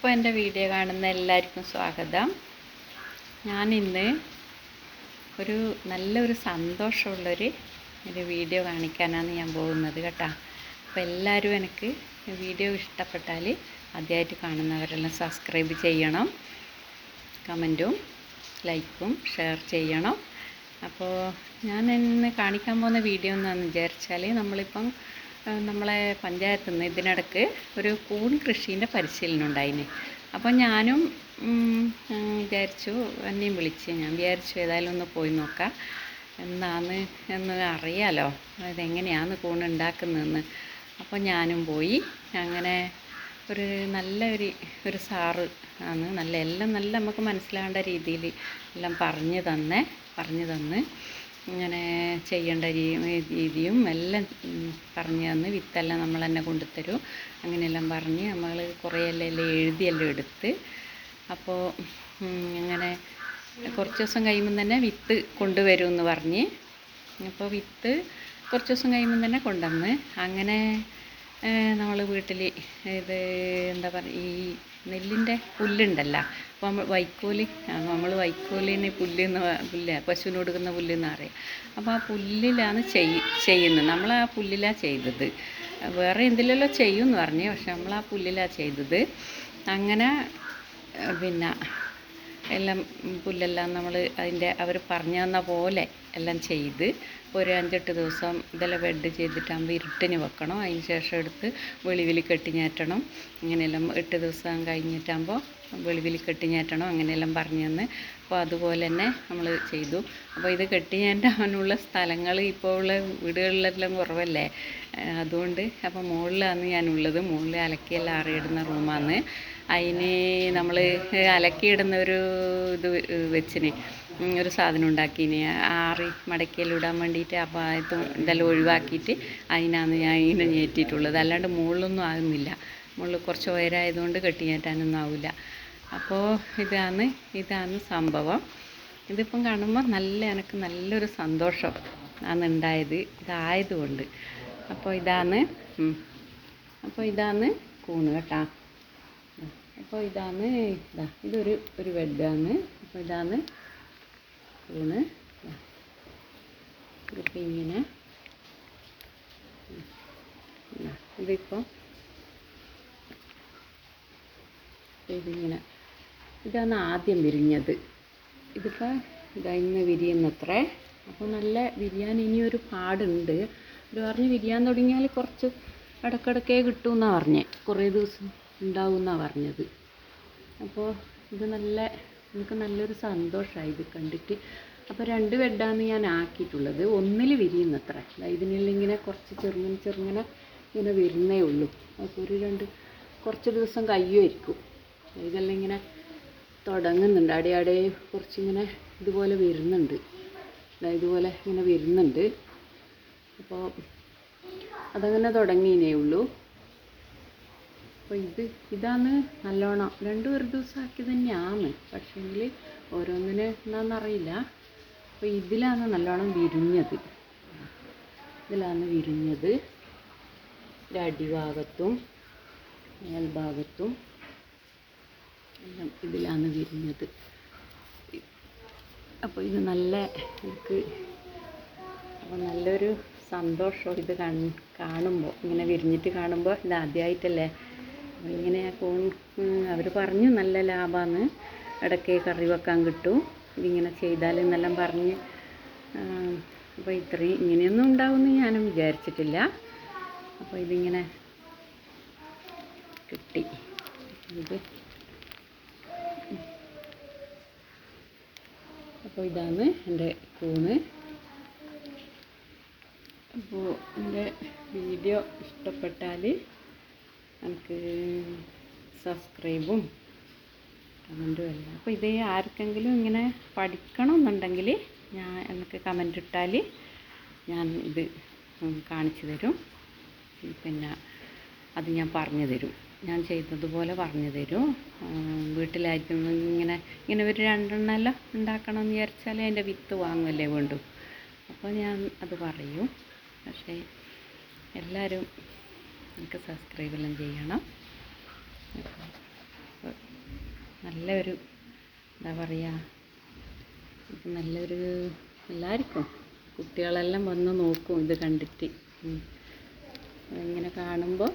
അപ്പോൾ എന്റെ വീഡിയോ കാണുന്ന എല്ലാവർക്കും സ്വാഗതം. ഞാൻ ഇന്ന് ഒരു നല്ലൊരു സന്തോഷമുള്ളൊരു ഒരു വീഡിയോ കാണിക്കാനാണ് ഞാൻ പോകുന്നത് കേട്ടോ. അപ്പോൾ എല്ലാവരും എനിക്ക് വീഡിയോ ഇഷ്ടപ്പെട്ടാൽ ആദ്യമായിട്ട് കാണുന്നവരെല്ലാം സബ്സ്ക്രൈബ് ചെയ്യണം. കമന്റും ലൈക്കും ഷെയർ ചെയ്യണം. അപ്പോൾ ഞാൻ ഇന്ന് കാണിക്കാൻ പോകുന്ന വീഡിയോ എന്താണെന്ന് വിചാരിച്ചാൽ നമ്മളിപ്പം നമ്മളെ പഞ്ചായത്തിൽ നിന്ന് ഇതിനിടക്ക് ഒരു കൂൺ കൃഷീന്റെ പരിശീലനം ഉണ്ടായിന്. അപ്പോൾ ഞാനും വിചാരിച്ചു എന്നെയും വിളിച്ച് ഞാൻ വിചാരിച്ചു ഏതായാലും ഒന്ന് പോയി നോക്കാം. എന്നാന്ന് എന്ന് അറിയാലോ അതെങ്ങനെയാണ് കൂൺ ഉണ്ടാക്കുന്നതെന്ന്. അപ്പോൾ ഞാനും പോയി അങ്ങനെ ഒരു നല്ല ഒരു ഒരു സാറ് ആണ് നല്ല എല്ലാം നല്ല നമുക്ക് മനസ്സിലാവേണ്ട രീതിയിൽ എല്ലാം പറഞ്ഞു തന്നെ പറഞ്ഞു തന്ന്. ഇങ്ങനെ ചെയ്യേണ്ട രീതിയും എല്ലാം പറഞ്ഞു തന്ന് വിത്തെല്ലാം നമ്മൾ തന്നെ കൊണ്ടുത്തരും. അങ്ങനെയെല്ലാം പറഞ്ഞ് നമ്മൾ കുറേയെല്ലാം എല്ലാം എഴുതിയെല്ലാം എടുത്ത് അപ്പോൾ ഇങ്ങനെ കുറച്ച് ദിവസം കഴിയുമ്പം തന്നെ വിത്ത് കൊണ്ടുവരും എന്ന് പറഞ്ഞ്. അപ്പോൾ വിത്ത് കുറച്ച് ദിവസം കഴിയുമ്പം തന്നെ കൊണ്ടുവന്ന് അങ്ങനെ നമ്മൾ വീട്ടിൽ ഇത് എന്താ പറയുക ഈ നെല്ലിന്റെ പുല്ലുണ്ടല്ലോ. അപ്പോൾ നമ്മൾ വൈക്കോൽ നമ്മൾ വൈക്കോലിന് പുല്ല് എന്ന് പുല്ല് പശുവിന് കൊടുക്കുന്ന പുല്ല് പറയും. അപ്പോൾ ആ പുല്ലിലാണ് ചെയ് ചെയ്യുന്നത്. നമ്മൾ ആ പുല്ലിലാണ് ചെയ്തത്. വേറെ എന്തിലെല്ലോ ചെയ്യും എന്ന് പറഞ്ഞു പക്ഷെ നമ്മൾ ആ പുല്ലിലാണ് ചെയ്തത്. അങ്ങനെ പിന്നെ എല്ലാം പുല്ലെല്ലാം നമ്മൾ അതിന്റെ അവർ പറഞ്ഞു തന്ന പോലെ എല്ലാം ചെയ്ത് ഒരു അഞ്ചെട്ട് ദിവസം ഇതെല്ലാം ബെഡ് ചെയ്തിട്ടാകുമ്പോൾ ഇരുട്ടിന് വെക്കണം. അതിന് ശേഷം എടുത്ത് വെളിവിൽ കെട്ടിഞ്ഞാറ്റണം. ഇങ്ങനെയെല്ലാം എട്ട് ദിവസം കഴിഞ്ഞിട്ടാകുമ്പോൾ വെളിവിൽ കെട്ടിഞ്ഞാറ്റണം. അങ്ങനെയെല്ലാം പറഞ്ഞു തന്ന് അപ്പോൾ അതുപോലെ തന്നെ നമ്മൾ ചെയ്തു. അപ്പോൾ ഇത് കെട്ടിഞ്ഞാറ്റാനുള്ള സ്ഥലങ്ങൾ ഇപ്പോൾ ഉള്ള വീടുകളിലെല്ലാം കുറവല്ലേ? അതുകൊണ്ട് അപ്പോൾ മുകളിലാണ് ഞാനുള്ളത്. മുകളിൽ അലക്കിയെല്ലാം ആറിയിടുന്ന റൂമാണ് അതിന് നമ്മൾ അലക്കിയിടുന്ന ഒരു ഇത് വെച്ചിന് ഒരു സാധനം ഉണ്ടാക്കിന്. ആറി ഇടാൻ വേണ്ടിയിട്ട് ആ അത് ഇതെല്ലാം ഒഴിവാക്കിയിട്ട് അതിനാണ് ഞാൻ ഇതിനെ ഞേറ്റിയിട്ടുള്ളത് അല്ലാണ്ട് മുകളിലൊന്നും ആകുന്നില്ല. മുകളിൽ കുറച്ച് ഉയരമായതുകൊണ്ട് കെട്ടിയേറ്റാനൊന്നും ആവില്ല. അപ്പോൾ ഇതാണ് ഇതാണ് സംഭവം. ഇതിപ്പം കാണുമ്പോൾ നല്ല എനിക്ക് നല്ലൊരു സന്തോഷം ആണ് ഉണ്ടായത് ഇതായതുകൊണ്ട് അപ്പോൾ ഇതാണ്. അപ്പോൾ ഇതാണ് കൂണ് കേട്ടാ. അപ്പോൾ ഇതാണ് ഇതാ ഇതൊരു ഒരു ബെഡാണ് അപ്പോൾ ഇതാണ് ഊണ്. ഇതിപ്പോൾ ഇങ്ങനെ. ഇതിപ്പോൾ ഇതിങ്ങനെ. ഇതാണ് ആദ്യം വിരിഞ്ഞത്. ഇതിപ്പോൾ ഇതാ ഇന്ന് വിരിയുന്നത്രേ. അപ്പോൾ നല്ല വിരിയാൻ ഇനിയൊരു പാടുണ്ട്. ഒരു പറഞ്ഞ് വിരിയാൻ തുടങ്ങിയാൽ കുറച്ച് ഇടക്കിടക്കേ കിട്ടുമെന്നാണ് പറഞ്ഞത് കുറേ ദിവസം ഉണ്ടാവുമെന്നാണ് പറഞ്ഞത്. അപ്പോൾ ഇത് നല്ല എനിക്ക് നല്ലൊരു സന്തോഷമായി ഇത് കണ്ടിട്ട്. അപ്പോൾ രണ്ട് ബെഡാണ് ഞാൻ ആക്കിയിട്ടുള്ളത്. ഒന്നിൽ വിരിയുന്നത്ര. ഇതിനെല്ലാം ഇങ്ങനെ കുറച്ച് ചെറുങ്ങനെ ചെറുങ്ങനെ ഇങ്ങനെ വരുന്നേ ഉള്ളൂ. അപ്പോൾ ഒരു രണ്ട് കുറച്ച് ദിവസം കഴിയുമായിരിക്കും ഇതെല്ലാം ഇങ്ങനെ തുടങ്ങുന്നുണ്ട്. അടയാടെ അടെ കുറച്ചിങ്ങനെ ഇതുപോലെ വരുന്നുണ്ട്. ഇതുപോലെ ഇങ്ങനെ വരുന്നുണ്ട്. അപ്പോൾ അതങ്ങനെ തുടങ്ങിയേ ഉള്ളൂ. അപ്പോൾ ഇത് ഇതാണ് നല്ലോണം. രണ്ടും ഒരു ദിവസം ആക്കി തന്നെയാണ്. പക്ഷേങ്കിൽ ഓരോന്നിന് എന്താണെന്നറിയില്ല അപ്പോൾ ഇതിലാണ് നല്ലോണം വിരിഞ്ഞത്. ഇതിലാണ് വിരിഞ്ഞത്. അടിഭാഗത്തും മേൽഭാഗത്തും എല്ലാം ഇതിലാണ് വിരിഞ്ഞത്. അപ്പോൾ ഇത് നല്ല എനിക്ക് അപ്പോൾ നല്ലൊരു സന്തോഷം ഇത് കാണുമ്പോൾ ഇങ്ങനെ വിരിഞ്ഞിട്ട് കാണുമ്പോൾ ഇത് ആദ്യമായിട്ടല്ലേ അപ്പോൾ കോൺ അവർ പറഞ്ഞു നല്ല ലാഭമാണ്. ഇടയ്ക്ക് കറി വെക്കാൻ കിട്ടും. ഇതിങ്ങനെ ചെയ്താൽ എന്നെല്ലാം പറഞ്ഞ് അപ്പോൾ ഇത്രയും ഇങ്ങനെയൊന്നും ഉണ്ടാവുമെന്ന് ഞാനും വിചാരിച്ചിട്ടില്ല. അപ്പോൾ ഇതിങ്ങനെ കിട്ടി. ഇത്. അപ്പോൾ ഇതാണ് എന്റെ കൂണ്. അപ്പോൾ എന്റെ വീഡിയോ ഇഷ്ടപ്പെട്ടാൽ എനിക്ക് സബ്സ്ക്രൈബും കമന്റും എല്ലാം അപ്പോൾ ഇത് ആർക്കെങ്കിലും ഇങ്ങനെ പഠിക്കണമെന്നുണ്ടെങ്കിൽ ഞാൻ എനിക്ക് കമന്റ് ഇട്ടാൽ ഞാൻ ഇത് കാണിച്ചു തരും. പിന്നെ അത് ഞാൻ പറഞ്ഞു തരും. ഞാൻ ചെയ്തതുപോലെ പറഞ്ഞു തരും. വീട്ടിലായിരിക്കും ഇങ്ങനെ ഇങ്ങനെ ഒരു രണ്ടെണ്ണമെല്ലാം ഉണ്ടാക്കണമെന്ന് വിചാരിച്ചാൽ അതിന്റെ വിത്ത് വാങ്ങുമല്ലേ വേണ്ടു. അപ്പോൾ ഞാൻ അത് പറയും. പക്ഷേ എല്ലാവരും എനിക്ക് സബ്സ്ക്രൈബ് എല്ലാം ചെയ്യണം. നല്ലൊരു എന്താ പറയുക നല്ലൊരു എല്ലാവർക്കും കുട്ടികളെല്ലാം വന്ന് നോക്കും ഇത് കണ്ടിട്ട്. ഇങ്ങനെ കാണുമ്പോൾ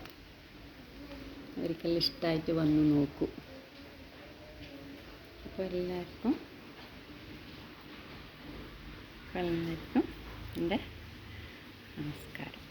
ഒരിക്കലും ഇഷ്ടമായിട്ട് വന്ന് നോക്കും. അപ്പോൾ എല്ലാവർക്കും എല്ലാവർക്കും എന്റെ നമസ്കാരം.